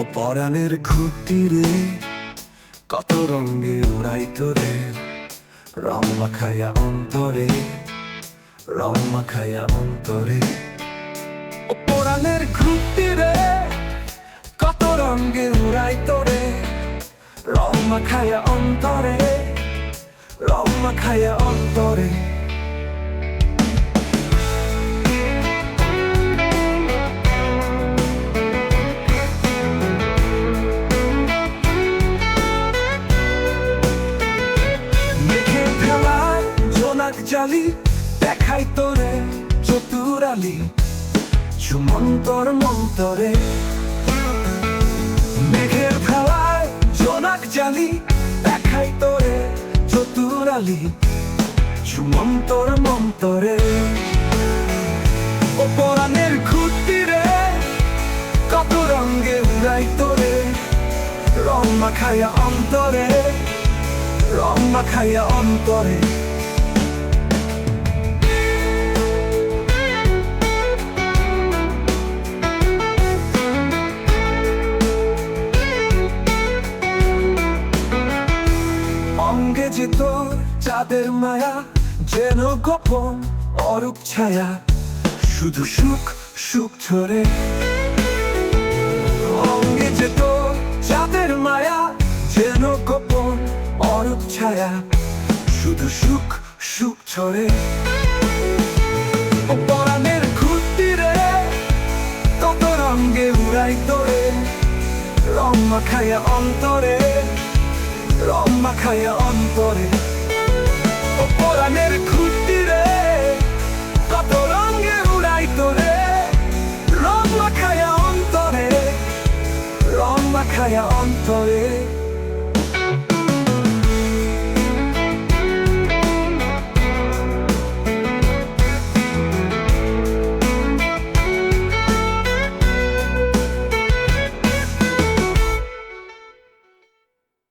ও পরাণের খুঁটি রে কত রঙে উড়াই তোরে রং মাখায়া অন্তরে, রং মাখায়া অন্তরে। ও পরাণের খুঁটি রে কত রঙে উড়াই তোরে রং মাখায়া অন্তরে, রং মাখায়া অন্তরে। জালি, দেখাই তোরে চতুরালি সুমন্তর মন্তরে। মেঘের ফেলায় জোনাক জালি, দেখাই তোরে চতুরালি সুমন্তর মন্তরে। ও পরাণের খুঁটি রে কত রঙে উড়াই তোরে, রং মাখায়া অন্তরে, রং মাখাইয়া অন্তরে। যে তোর চাঁদের মায়া, যেন গোপন অরূপ ছায়া। শুধু সুখ সুখ ছড়ে অঙ্গে যে তোর চাঁদের মায়া, যেন গোপন অরূপ ছায়া। শুধু সুখ সুখ ছড়ে পরাণের খুঁটি রে কত রঙে উড়াই তোরে। রং মাখায়া অন্তরে। রং মাখায়া অন্তরে ও পরাণের খুঁটি রে কত রঙে উড়াই তোরে। রং মাখায়া অন্তরে রং মাখায়া অন্তরে।